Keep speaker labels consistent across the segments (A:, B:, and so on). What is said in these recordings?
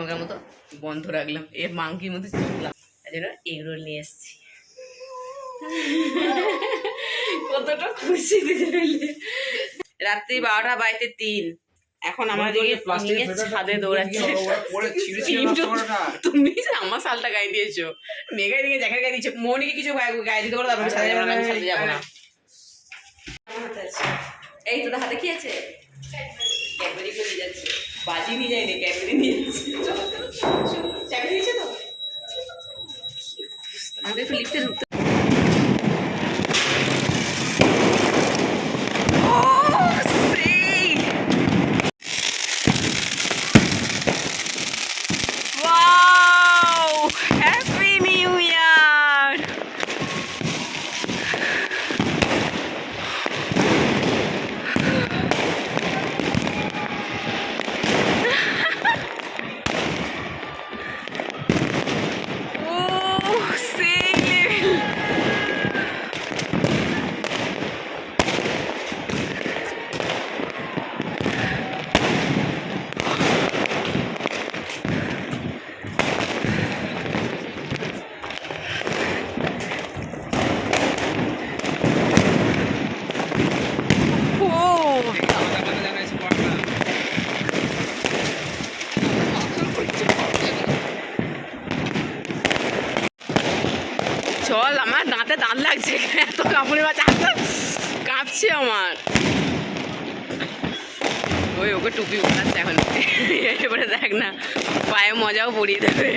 A: এখনকার মতো বন্ধ রাখলাম। এ মাংকির মতো তাই জন্য এগরোল নিয়ে এসেছি। কতটা খুশি রাত্রি বারোটা বাইতে তিন। এখন আমাদের ছাদে দৌড়াচ্ছে। তুমি আমার শালটা গায়ে দিয়েছ। মেঘাই দিকে জ্যাকেট গায়ে দিয়েছ। মনিকে কিছু গায়ে- দিতে পারো তারপরে যাব না সাথে যাব না। এই তোদের হাতে কি আছে? ক্যাডবেরি করে যাচ্ছে বাজি নিয়ে যায়নি ক্যাডবেরি নিয়ে যাচ্ছে চলো, চলো, চলো, চল আমার দাঁতে দাঁত লাগছে এত কাপড়ে বাচ্চা হাত কাঁপছে আমার। ওই ওকে টুপি পরাচ্ছে এখন। এবারে দেখ না পায়ে মজাও পড়িয়ে দেবে।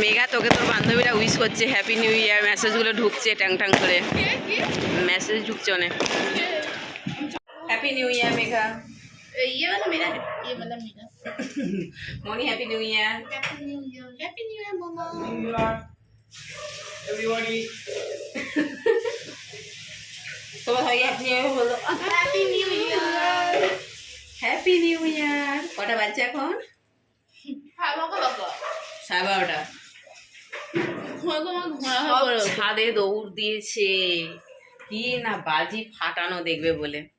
A: মেঘা তোকে তোর বান্ধবীরা উইশ করছে হ্যাপি নিউ ইয়ার মেসেজগুলো ঢুকছে ট্যাং ট্যাং করে। মেসেজ ঢুকছে অনেক। Happy new year Megha.
B: ये वाला मेरा है ये वाला मेरा
A: মনি happy new year
B: happy new year happy new year मम्मा
C: Everybody.
A: তোমার ভাই হ্যাপি নিউ ইয়ার বলো
B: happy new year
A: happy new year কটা বাজছে এখন
B: हां बाबा बाबा
A: সাড়ে বারোটা
B: ঘুমা ঘুমা ঘুমা
A: সব ছাদে দৌড় দিয়েছে কি না বাজি ফাটানো দেখবে বলে
B: आज
A: বলে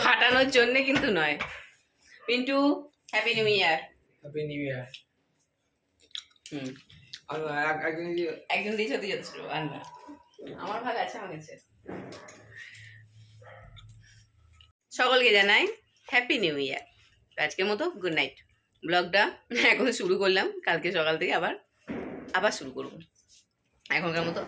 A: ফাটানোর জন্য কিন্তু নয়। Pintu happy new year
C: Happy New Year.
A: হুম।
C: একজন এই যে-
A: একজন দিয়েছে আর না আমার ভাগ আছে আমার কাছে। সকলকে জানাই হ্যাপি নিউ ইয়ার আজকের মতো গুড নাইট ব্লগটা এখন শুরু করলাম কালকে সকাল থেকে আবার আবার শুরু করব। এখনকার মতো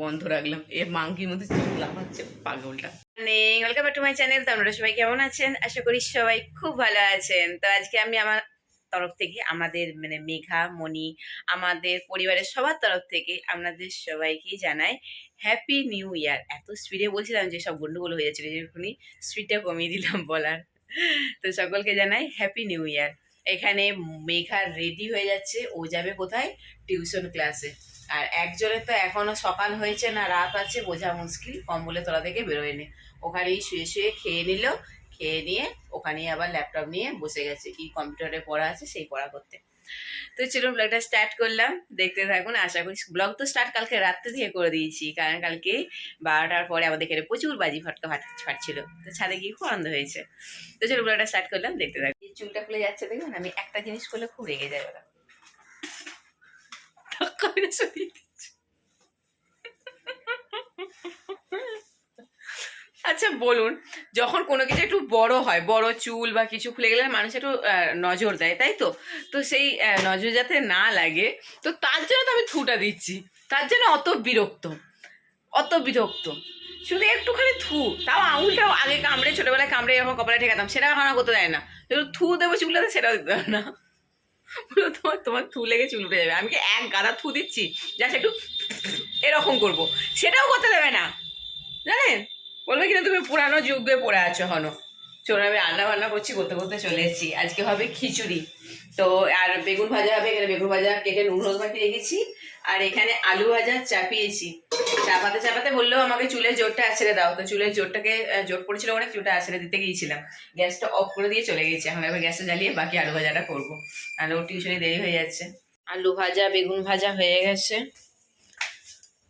A: বন্ধ রাখলাম। এ মাংকির মতো চললাম হচ্ছে পাগলটা। মানে ওয়েলকাম টু মাই চ্যানেল তো আপনারা সবাই কেমন আছেন? আশা করি সবাই খুব ভালো আছেন। তো আজকে আমি আমার তরফ থেকে, আমাদের মানে মেঘা, মণি, আমাদের পরিবারের সবার তরফ থেকে আপনাদের সবাইকে জানাই হ্যাপি নিউ ইয়ার এত স্পিডে বলছিলাম যে সব গন্ডগোল হয়ে যাচ্ছিল যেখানে স্পিডটা কমিয়ে দিলাম বলার। তো সকলকে জানাই হ্যাপি নিউ ইয়ার এখানে মেঘা রেডি হয়ে যাচ্ছে। ও যাবে কোথায়? টিউশন ক্লাসে আর একজনের তো এখনও সকাল হয়েছে না, রাত আছে, বোঝা মুশকিল কম্বলে তোলা থেকে বেরোয়নি ওখানেই শুয়ে শুয়ে খেয়ে নিল, খেয়ে নিয়ে ওখানেই আবার ল্যাপটপ নিয়ে বসে গেছে, কি কম্পিউটারে পড়া আছে সেই পড়া করতে। তো চলুন ব্লগটা স্টার্ট করলাম, দেখতে থাকুন, আশা করি ব্লগ তো স্টার্ট কালকে রাত্রে থেকে করে দিয়েছি, কারণ কালকে বারোটার পরে আমাদের এখানে প্রচুর বাজি ফটকা ফাট, ফাটছিল, তো ছাদে গিয়ে খুব আনন্দ হয়েছে। তো চলুন ব্লগটা স্টার্ট করলাম, দেখতে থাকুন। চুলটা খুলে যাচ্ছে দেখুন, আমি একটা জিনিস করলে খুব রেগে যায় ওরা। করে সরিয়ে দিচ্ছে। আচ্ছা বলুন, যখন কোনো কিছু একটু বড় হয়, বড় চুল বা কিছু খুলে গেলে মানুষ একটু নজর দেয়, তাই তো? তো সেই নজর যাতে না লাগে, তো তার জন্য তো আমি থুটা দিচ্ছি। তার জন্য অত বিরক্ত অত বিরক্ত। শুধু একটুখানি থু, তাও আঙুলটাও আগে কামড়ে, ছোটবেলায় কামড়ে যখন কপালে ঠেকাতাম, সেটা এখন করতে দেয় না। থু দেবো চুলটাতে, সেটাও দিতে না। বলো তোমার তোমার থু লেগে চুল উঠে যাবে। আমি কি এক গাদা থু দিচ্ছি? জাস্ট একটু এরকম করব। সেটাও করতে দেবে না। জানেন? বলবে কিনা তুমি পুরানো যুগে পড়ে আছো হনো চলো আমি রান্না বান্না করছি, করতে করতে চলে এসেছি। আজকে হবে খিচুড়ি। তো, আর বেগুন ভাজা হবে, এখানে বেগুন ভাজা, কেটে নুন, হলুদ মাখিয়ে রেখেছি। আর এখানে আলু ভাজা চাপিয়েছি। চাপাতে চাপাতে বললেও আমাকে চুলের জোরটা আছড়ে দাও। তো চুলের জোরটাকে জোর পড়েছিল অনেক চুলটা আছড়ে দিতে গিয়েছিলাম। গ্যাসটা অফ করে দিয়ে চলে গেছি। এখন এবার গ্যাসটা জ্বালিয়ে বাকি আলু ভাজাটা করব। তাহলে ওর টিউশনে দেরি হয়ে যাচ্ছে। আলু ভাজা, বেগুন ভাজা হয়ে গেছে।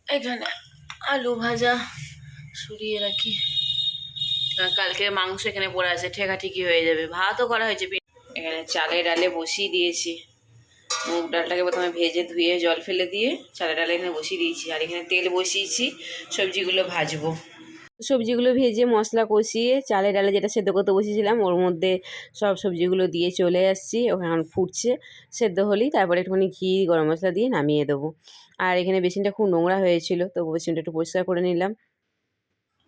A: এখানে আলু ভাজা সরিয়ে রাখি। কালকে মাংস এখানে পড়ে আছে ঠেকা ঠিকই হয়ে যাবে। ভাতও করা হয়েছে। এখানে চালে ডালে বসিয়ে দিয়েছি। মুগ ডালটাকে প্রথমে ভেজে ধুয়ে জল ফেলে দিয়ে চালে ডালে এখানে বসিয়ে দিয়েছি। আর এখানে তেল বসিয়েছি সবজিগুলো ভাজবো। সবজিগুলো ভেজে মশলা কষিয়ে চালে ডালে যেটা সেদ্ধ করতে বসিয়েছিলাম ওর মধ্যে সব সবজিগুলো দিয়ে চলে আসছি। ওখানে ফুটছে সেদ্ধ হলেই তারপরে একটুখানি ঘি গরম মশলা দিয়ে নামিয়ে দেবো। আর এখানে বেসিনটা খুব নোংরা হয়েছিল তো বেসিনটা একটু পরিষ্কার করে নিলাম।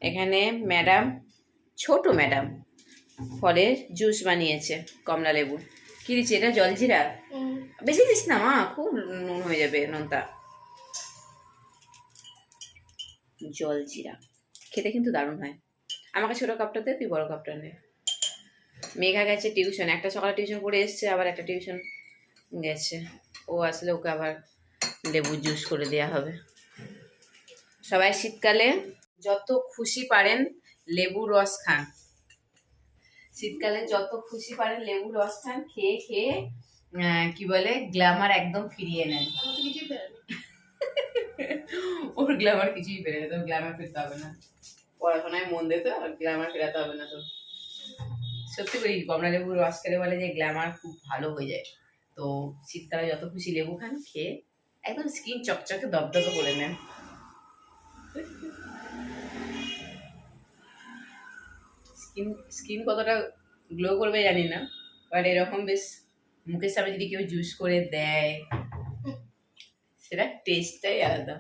A: এখানে ম্যাডাম ছোট ম্যাডাম ফলের জুস বানিয়েছে কমলা লেবু কি দিচ্ছে এটা জলজিরা বেশি দিস না মা খুব নুন হয়ে যাবে নোনতা জলজিরা খেতে কিন্তু দারুণ হয়। আমাকে ছোটো কাপটাতে তুই বড় কাপটা নে। মেঘা গেছে টিউশন একটা সকালে টিউশন পড়ে এসছে আবার একটা টিউশন গেছে। ও আসলে ওকে আবার লেবু জুস করে দেওয়া হবে। সবাই শীতকালে যত খুশি পারেন লেবু রস খান। শীতকালে যত খুশি পারেন লেবু রস খান খেয়ে খেয়ে আহ, কি বলে গ্ল্যামার একদম ফিরিয়ে নেন।
B: তো
A: ওর গ্ল্যামার কিছুই পেরে না তোর গ্ল্যামার ফিরতে হবে না। পড়াশোনায় মন দে তো আর গ্ল্যামার ফেরাতে হবে না তো সত্যি করি কমলা লেবুর রস খেলে বলে যে গ্ল্যামার খুব ভালো হয়ে যায়। তো শীতকালে যত খুশি লেবু খান খেয়ে একদম স্কিন চকচকে দপদপে করে নেন। স্কিন স্কিন কতটা গ্লো করবে জানি না বাট এরকম বেশ মুখের সামনে যদি কেউ জুস করে দেয়, সেটা টেস্টটাই আলাদা।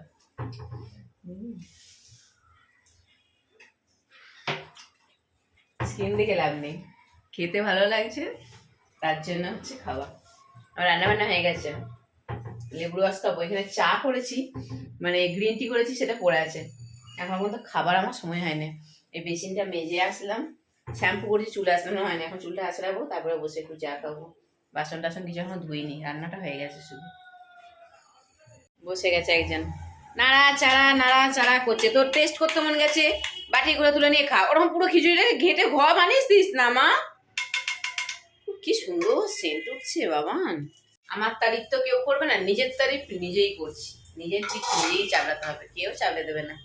A: স্কিন দেখে লাভ নেই। খেতে ভালো লাগছে, তার জন্য হচ্ছে খাওয়া। আমার রান্না বান্না হয়ে গেছে। লেবু রস খাব। এখানে চা করেছি মানে গ্রিন টি করেছি, সেটা পড়ে আছে। এখন পর্যন্ত খাবার আমার সময় হয়নি। এই বেসিনটা মেজে আসলাম। শ্যাম্পু করেছি, চুলে আসলাম হয়নি, এখন চুলটা আছড়াবো তারপরে বসে একটু চা খাব। বাসন টাসন কিছু এখনও ধুইনি, রান্নাটা হয়ে গেছে শুধু। বসে গেছে একজন। নাড়া, চাড়া নাড়া, চাড়া করছে। তোর টেস্ট করতে মন গেছে? বাটিগুলো তুলে নিয়ে খা। ওরকম পুরো খিচুড়িটাকে ঘেটে ঘ বানিস দিস না, মা? কি সুন্দর সেন্ট উঠছে, বাবান। আমার তারিফ তো কেউ করবে না, নিজের তারিফ নিজেই করছি। নিজের ঠিক নিজেই চাবড়াতে হবে, কেউ চাবড়ে দেবে না।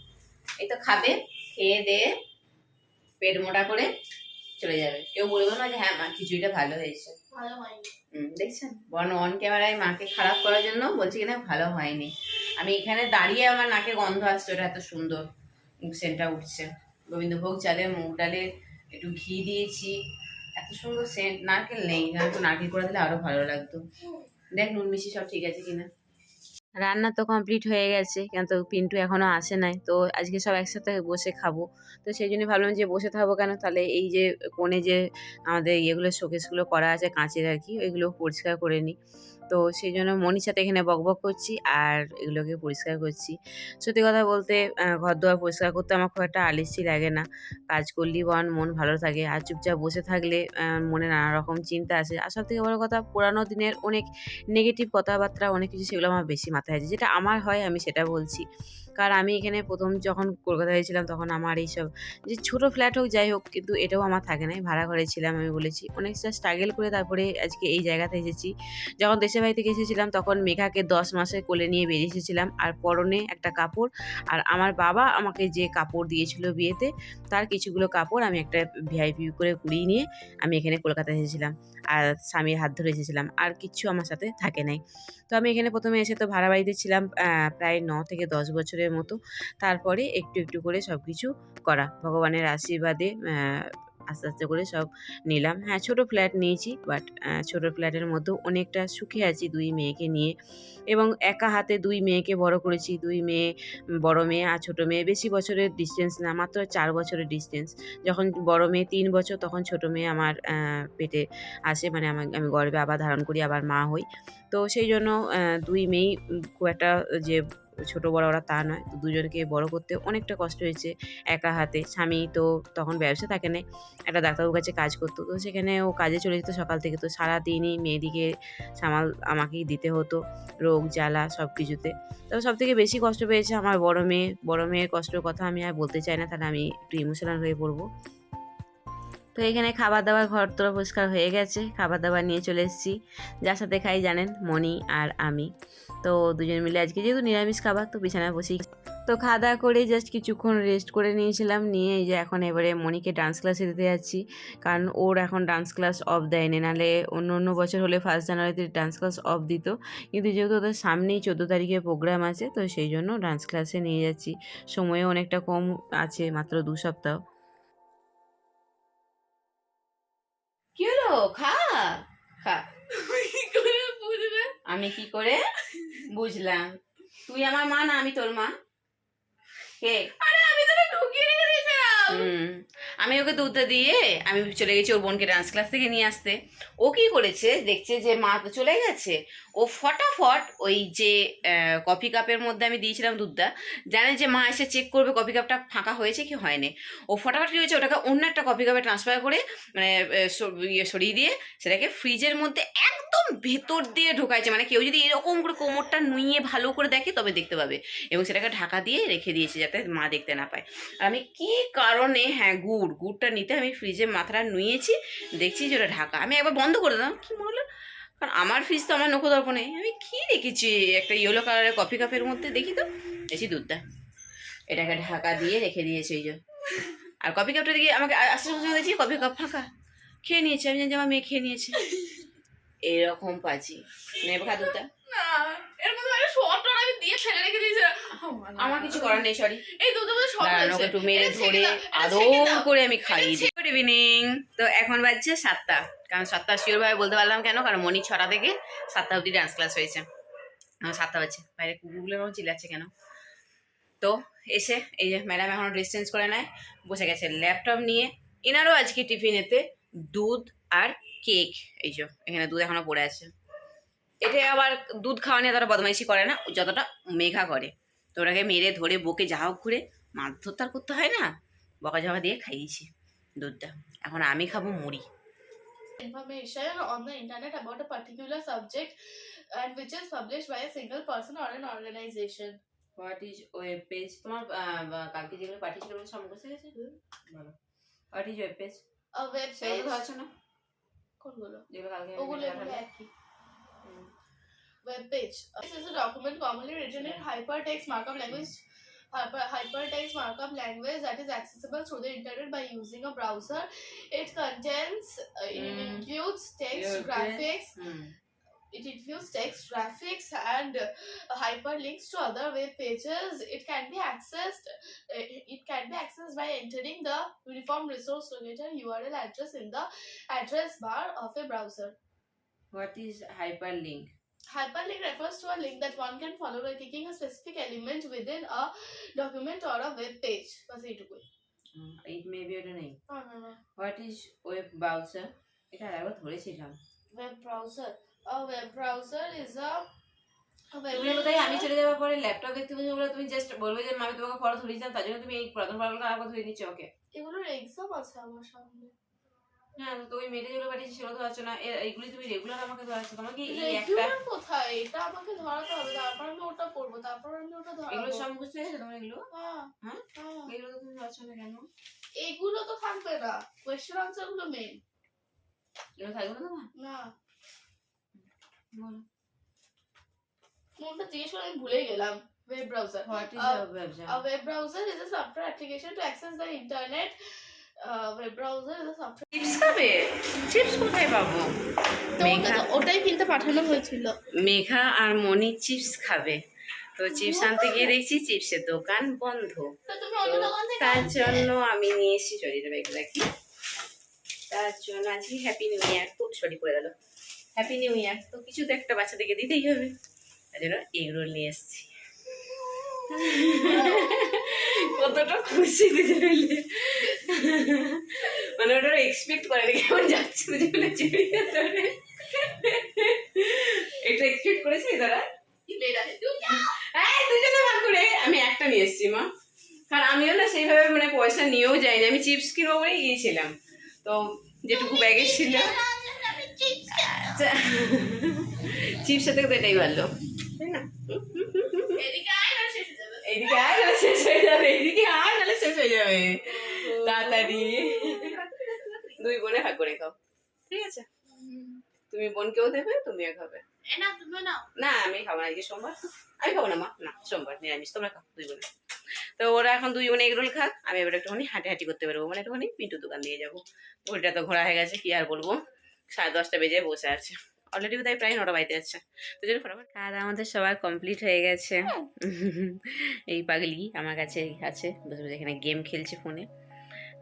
A: এই তো খাবে, খেয়ে দিয়ে পেট মোটা করে চলে যাবে। কেউ বলবে না যে হ্যাঁ মা খিচুড়িটা ভালো হয়েছে। হুম, দেখছেন? বর্ণ অন ক্যামেরায় মাকে খারাপ করার জন্য বলছি কিনা ভালো হয়নি। আমি এখানে দাঁড়িয়ে আমার নাকে গন্ধ আসছে ওটা এত সুন্দর। সেন্টটা উঠছে। গোবিন্দভোগ চালে মুগ ডালে একটু ঘি দিয়েছি। এত সুন্দর সেন্ট নারকেল নেই। নারকেল নারকেল করে দিলে আরও ভালো লাগতো। দেখ নুন মিশি সব ঠিক আছে কিনা। রান্না তো কমপ্লিট হয়ে গেছে কিন্তু পিন্টু এখনও আসে নাই, তো আজকে সব একসাথে বসে খাব। তো সেই জন্য ভাবলাম যে বসে থাকব কেন? তাহলে এই যে কোণে যে আমাদের ইয়েগুলো শোকেসগুলো করা আছে, কাঁচের আর কি, ওইগুলো পরিষ্কার করে নিই। তো সেই জন্য মনির সাথে এখানে বক বক করছি আর এগুলোকে পরিষ্কার করছি। সত্যি কথা বলতে ঘর দুয়ার পরিষ্কার করতে আমার খুব একটা আলিসি লাগে না। কাজ করলেই বন মন ভালো থাকে। আর চুপচাপ বসে থাকলে মনে নানা রকম চিন্তা আসে। আর সবথেকে বড় কথা, পুরানো দিনের অনেক নেগেটিভ কথাবার্তা, অনেক কিছু সেগুলো আমার বেশি মাথায় আছে যেটা আমার হয়, আমি সেটা বলছি। কারণ আমি এখানে প্রথম যখন কলকাতায় ছিলাম তখন আমার এইসব যে ছোট ফ্ল্যাট হোক যাই হোক, কিন্তু এটাও আমার থাকে নাই। ভাড়া ঘরে ছিলাম আমি বলেছি। অনেকটা স্ট্রাগেল করে তারপরে আজকে এই জায়গাতে এসেছি। যখন দেশের বাড়ি থেকে এসেছিলাম তখন মেঘাকে দশ মাসে কোলে নিয়ে বেরিয়ে এসেছিলাম। আর পরনে একটা কাপড়। আর আমার বাবা আমাকে যে কাপড় দিয়েছিল বিয়েতে, তার কিছুগুলো কাপড় আমি একটা ভিআইপি করে কুড়িয়ে নিয়ে আমি এখানে কলকাতায় এসেছিলাম। আর স্বামীর হাত ধরে এসেছিলাম। আর কিচ্ছু আমার সাথে থাকে নাই। তো আমি এখানে প্রথমে এসে তো ভাড়া বাড়িতে ছিলাম প্রায় ন থেকে দশ বছরের মতো। তারপরে একটু একটু করে সব কিছু করা। ভগবানের আশীর্বাদে আস্তে আস্তে করে সব নিলাম। হ্যাঁ ছোট ফ্ল্যাট নিয়েছি, বাট ছোট ফ্ল্যাটের মধ্যেও অনেকটা সুখে আছি দুই মেয়েকে নিয়ে। এবং একা হাতে দুই মেয়েকে বড় করেছি। দুই মেয়ে, বড় মেয়ে আর ছোট মেয়ে। বেশি বছরের ডিস্টেন্স না, মাত্র চার বছরের ডিস্টেন্স যখন বড় মেয়ে তিন বছর, তখন ছোট মেয়ে আমার পেটে আসে। মানে আমার আমি গর্বে আবার ধারণ করি, আবার মা হই। তো সেই জন্য দুই মেয়েই খুব একটা যে ছোট বড় ওরা তা নয়। তো দুজনকে বড় করতে অনেকটা কষ্ট হয়েছে একা হাতে। স্বামী তো তখন ব্যবসা থাকে না। একটা ডাক্তারবাবুর কাছে কাজ করতো। তো সেখানে ও কাজে চলে যেত সকাল থেকে। তো সারাদিনই মেয়েদিকে সামাল আমাকেই দিতে হতো। রোগ, জ্বালা সব কিছুতে তো সব থেকে বেশি কষ্ট পেয়েছে আমার বড় মেয়ে। বড় মেয়ের কষ্টের কথা আমি আর বলতে চাই না। তাহলে আমি একটু ইমোশনাল হয়ে পড়ব। তো এখানে খাবার দাবার ঘর তোরা পরিষ্কার হয়ে গেছে। খাবার দাবার নিয়ে চলে এসেছি। যার সাথে খাই জানেন মনি আর আমি। তো দুজন মিলে আজকে যেহেতু নিরামিষ খাবার তো বিছানায় বসেই তো খাওয়া দাওয়া করে জাস্ট কিছুক্ষণ রেস্ট করে নিয়েছিলাম। নিয়ে এই যে এখন এবারে মনিকে ডান্স ক্লাসে দিতে যাচ্ছি। কারণ ওর এখন ডান্স ক্লাস অফ দেয়নি নাহলে অন্য অন্য বছর হলে ফার্স্ট জানুয়ারিতে ডান্স ক্লাস অফ দিত। কিন্তু যেহেতু ওদের সামনেই চোদ্দ তারিখে প্রোগ্রাম আছে তো সেই জন্য ডান্স ক্লাসে নিয়ে যাচ্ছি। সময়ও অনেকটা কম আছে মাত্র দু সপ্তাহ। কি হলো? খা খা। আমি কি করে বুঝলাম? তুই আমার মা না আমি তোর মা। কে?
B: আরে আমি তো এটা ঢুকিয়ে রেখে দিয়েছিলাম
A: হুম আমি ওকে দুধটা দিয়ে আমি চলে গেছি ওর বোনকে ডান্স ক্লাস থেকে নিয়ে আসতে। ও কি করেছে? দেখছে যে মা তো চলে গেছে। ও ফটাফট ওই যে কফি কাপের মধ্যে আমি দিয়েছিলাম দুধটা, জানে যে মা এসে চেক করবে কফি কাপটা ফাঁকা হয়েছে কি হয়নি। ও ফটাফট কী হয়েছে? ওটাকে অন্য একটা কফি কাপে ট্রান্সফার করে মানে ইয়ে সরিয়ে দিয়ে সেটাকে ফ্রিজের মধ্যে একদম ভেতর দিয়ে ঢোকাইছে। মানে কেউ যদি এরকম করে কোমরটা নুইয়ে ভালো করে দেখে তবে দেখতে পাবে। এবং সেটাকে ঢাকা দিয়ে রেখে দিয়েছে যাতে মা দেখতে না পায়। আমি কি কারণে হ্যাঁ গুড়, গুড়টা নিতে আমি ফ্রিজে মাথাটা নুয়েছি, দেখছি যে ওটা ঢাকা। আমি একবার বন্ধ করে দিলাম, কি মনে হলো? কারণ আমার ফ্রিজ তো আমার নখো দর্পণে। আমি কি রেখেছি একটা ইয়েলো কালারের কফি কাপের মধ্যে দেখি তো? দেখি দুধটা। এটাকে ঢাকা দিয়ে রেখে দিয়েছে যে। আর কফি কাপটা দেখি, আমাকে আ- আসার সময় দেখছি কফি কাপ ফাঁকা। খেয়ে নিয়েছে, আমি জানি আমার মেয়ে খেয়ে নিয়েছে। এরকম পাজি। নেবে খা দুধটা।
B: না এর মধ্যে একটা শর্ট আমি দিয়ে ফেলে রেখে দিয়েছিলাম
A: আমার কিছু করার নেই সরি
B: এই দুধের মধ্যে শর্ট
A: দাঁড়ানো একটু মেরে ধরে আদর করে আমি খাইয়ে দিই। গুড ইভিনিং তো এখন বাজছে সাতটা। কারণ সাতটা শিওর ভাবে বলতে পারলাম কেন? কারণ মনি ছটা থেকে সাতটা অবধি ডান্স ক্লাস হয়েছে। এখন সাতটা বাজছে। বাইরে কুকুরগুলো এরকম চিল্লাচ্ছে কেন? তো এসে এই যে ম্যাডাম এখন ড্রেস চেঞ্জ করে নেয় বসে গেছে ল্যাপটপ নিয়ে। এনারও আজকে টিফিনেতে দুধ আর কেক এই যে এখানে দুধ এখনও পড়ে আছে। এটা আবার দুধ খাওয়া নিয়ে তারা বদমাইশি করে না যতটা মেঘা করে। তো ওটাকে মেরে ধরে বকে যা হোক ঘুরে মারধর তার করতে হয় না? বকা ঝকা দিয়ে খাইয়েছি দুধটা। এখন আমি খাব মুড়ি।
B: Information on the internet about a particular subject and which is published by a single person or an organization.
A: What is web page তোমার কালকে যেগুলো পাঠিয়েছিল ওগুলো সব মুখস্থ বলো what is web page
B: A web
A: সেগুলো
B: page.
A: ধরছো না?
B: কোনগুলো?
A: যেগুলো কালকে
B: ওগুলো একই। web page. This is a document commonly written in hypertext markup language. Hyper, hypertext markup language that is accessible through the internet by using a browser. It contains, uh, it
A: hmm.
B: includes text,
A: okay.
B: graphics,
A: mm.
B: It includes text, graphics, and uh, hyperlinks to other web pages. It can be accessed. Uh, it can be accessed by entering the uniform resource locator URL address in the address bar of a browser.
A: What is hyperlink?
B: Hyperlink refers to a link that one can follow by clicking a specific element within a document or a web page. বাস এইটুকুই।
A: ইট may be ওটা নেই
B: না, না, না।
A: What web browser এটা আর ধরেছিলাম
B: Web browser. A web browser is a a
A: তুমি কোথায় আমি চলে যাওয়ার পরে ল্যাপটপ দেখতে বসে বলে তুমি জাস্ট বলবে যে আমি তোমাকে পড়া ধরিয়েছিলাম তার জন্য তুমি এই পুরাতন পড়াগুলো আবার ধরে নিচ্ছ ওকে
B: এগুলোর এক্সাম আছে আমার সামনে
A: হ্যাঁ তো ওই যেগুলো পাঠিয়েছি সেগুলো ধরাচ্ছ না এইগুলি তুমি রেগুলার আমাকে ধরাচ্ছ তোমার এই একটা
B: কোথায়? এটা আমাকে ধরাতে হবে তারপর আমি ওটা পড়ব তারপর আমি ওটা
A: এগুলো সব মুখস্থ হয়ে তোমার এগুলো?
B: হ্যাঁ
A: হ্যাঁ? এগুলো তুমি ধরাচ্ছ না কেন?
B: এগুলো তো থাকবে না। কোয়েশ্চেন আনসারগুলো মেন
A: এগুলো থাকবে না তোমার?
B: না।
A: বলো।
B: কোনটা জিজ্ঞেস করে আমি ভুলে গেলাম। Web
A: browser
B: A web browser is a software application to access the internet.
A: Chips খাবে? চিপস কোথায় পাবো?
B: ওটাই কিনতে পাঠানো হয়েছিল।
A: মেঘা আর মনি চিপস খাবে। তো চিপস আনতে গিয়ে দেখছি চিপসের দোকান বন্ধ।
B: তো
A: তো তার জন্য আমি নিয়ে এসেছি শরীরে ব্যাগ রাখি তার জন্য আজকে হ্যাপি নিউ ইয়ার খুব শরী পড়ে গেল। হ্যাপি নিউ ইয়ার তো কিছু তো একটা বাচ্চাদেরকে দিতেই হবে। তার জন্য এগ নিয়ে এসেছি। কতটা খুশি মিলে মানে ওটা এক্সপেক্ট করেনি কেমন যাচ্ছে দুজনে ধরে এটা এক্সপেক্ট করেছে তারা এই দুজনে ভাগ করে। আমি একটা নিয়ে এসেছি মা। কারণ আমিও না সেইভাবে মানে পয়সা নিয়েও যাইনি আমি চিপস কিনবো বলেই গিয়েছিলাম। তো যেটুকু ব্যাগে ছিল। চিপসের থেকে তো এটাই ভালো। তাই না?
B: এদিকে আয় না শেষ হয়ে যাবে।
A: এইদিকে আয় নাহলে শেষ হয়ে যাবে। এইদিকে আয় নাহলে শেষ হয়ে যাবে। তাড়াতাড়ি। দুই বোনে ভাগ করে খাও। ঠিক আছে? তুমি বোনকেও দেবে তুমিও খাবে।
B: না,
A: না আমি খাব না আজকে সোমবার। আমি খাব না মা। না সোমবার নিরামিষ। তোমরা খাও দুই বোনে। তো ওরা এখন দুইজনে এগরোল খাক। আমি এবার একটুখানি হাঁটি হাঁটি করতে পারব। মানে একটুখানি পিন্টুর দোকান দিয়ে যাব। ওইটা তো ঘোরা হয়ে গেছে কি আর বলব? সাড়ে দশটা বেজে বসে আছে। অলরেডি তাই প্রায় নটা বাড়িতে যাচ্ছে। তো জন্য ফটাফট খাওয়া দাওয়া আমাদের সবার কমপ্লিট হয়ে গেছে। এই পাগলি আমার কাছে আছে। বসে বসে এখানে গেম খেলছে ফোনে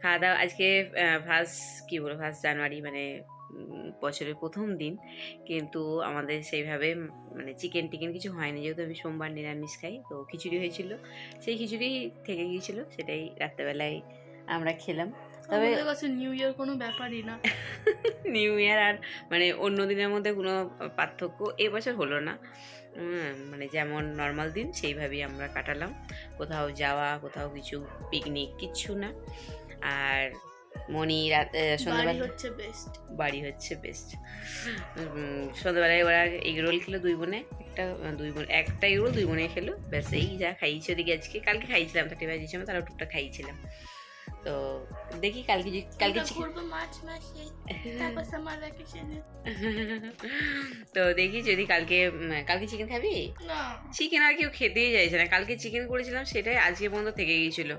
A: খাওয়া দাওয়া আজকে ফার্স্ট কী বলব ফার্স্ট জানুয়ারি মানে বছরের প্রথম দিন। কিন্তু আমাদের সেইভাবে মানে চিকেন টিকেন কিছু হয়নি। যেহেতু আমি সোমবার নিরামিষ খাই তো খিচুড়ি হয়েছিল। সেই খিচুড়ি থেকে গিয়েছিল সেটাই রাত্রেবেলায় আমরা খেলাম। তবে
B: কাছে নিউ ইয়ার কোনো ব্যাপারই না।
A: নিউ ইয়ার আর মানে অন্য দিনের মধ্যে কোনো পার্থক্য এই বছর হলো না। মানে যেমন নর্মাল দিন সেইভাবেই আমরা কাটালাম। কোথাও যাওয়া কোথাও কিছু পিকনিক কিচ্ছু না। আর মনি রাতে সন্ধ্যাবেলা
B: হচ্ছে বেস্ট
A: বাড়ি হচ্ছে বেস্ট সন্ধ্যাবেলায় ওরা এগ রোল খেলো দুই বোনে একটা দুই বোন একটা এগ রোল দুই বোনে খেলো। ব্যাস এই যা খাইয়েছি ওদিকে আজকে। কালকে খাইছিলাম থার্টি ফাইভ ডিসেম্বর তারা টুকটা খাইয়েছিলাম। তো দেখি কালকে কালকে তো দেখি যদি কালকে কালকে চিকেন খাবি? চিকেন আর কেউ খেতেই চাইছে না। কালকে চিকেন করেছিলাম সেটাই আজকে পর্যন্ত থেকে গিয়েছিল।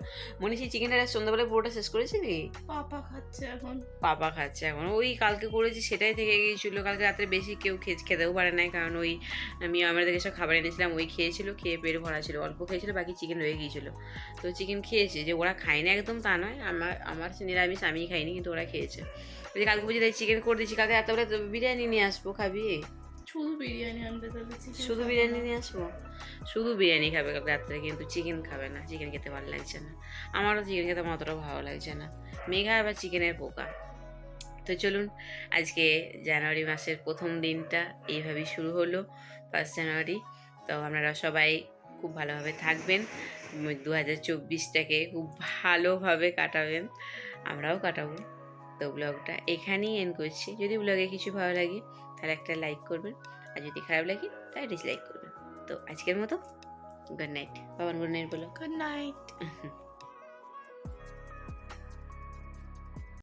A: মনে সেই চিকেনটা সন্ধ্যাবেলায় পুরোটা শেষ করেছিলি?
B: পাপা খাচ্ছে এখন।
A: পাপা খাচ্ছে এখন। ওই কালকে করেছি সেটাই থেকে গিয়েছিল। কালকে রাত্রে বেশি কেউ খেয়ে খেতেও পারে নাই কারণ ওই আমি আমার থেকে সব খাবার এনেছিলাম ওই খেয়েছিল খেয়ে পেট ভরা ছিল অল্প খেয়েছিল বাকি চিকেন রয়ে গিয়েছিল। তো চিকেন খেয়েছে যে ওরা খায়নি একদম তা নয়। আমার আমার নিরামিষ আমি খাইনি কিন্তু ওরা খেয়েছে। ওই যে কালকে বুঝি তাই চিকেন করে দিচ্ছি কালকে তো বিরিয়ানি নিয়ে আসব খাবি?
B: শুধু বিরিয়ানি আনতে তাহলে
A: শুধু বিরিয়ানি নিয়ে আসব? শুধু বিরিয়ানি খাবে কালকে রাত্রে কিন্তু চিকেন খাবে না চিকেন খেতে ভালো লাগছে না। আমারও চিকেন খেতে আমার অতটাও ভালো লাগছে না। মেঘা আবার চিকেনের পোকা। তো চলুন আজকে জানুয়ারি মাসের প্রথম দিনটা এইভাবেই শুরু হলো ফার্স্ট জানুয়ারি। তো আপনারা সবাই খুব ভালোভাবে থাকবেন। দু হাজার চব্বিশটাকে খুব ভালোভাবে কাটাবেন। আমরাও কাটাবো। তো ব্লগটা এখানেই এন করছি। যদি ব্লগে কিছু ভালো লাগে তাহলে একটা লাইক করবেন। আর যদি খারাপ লাগে তাহলে ডিসলাইক করবেন। তো আজকের মতো গুড নাইট বাবার গুড নাইট বলো।
B: Good night.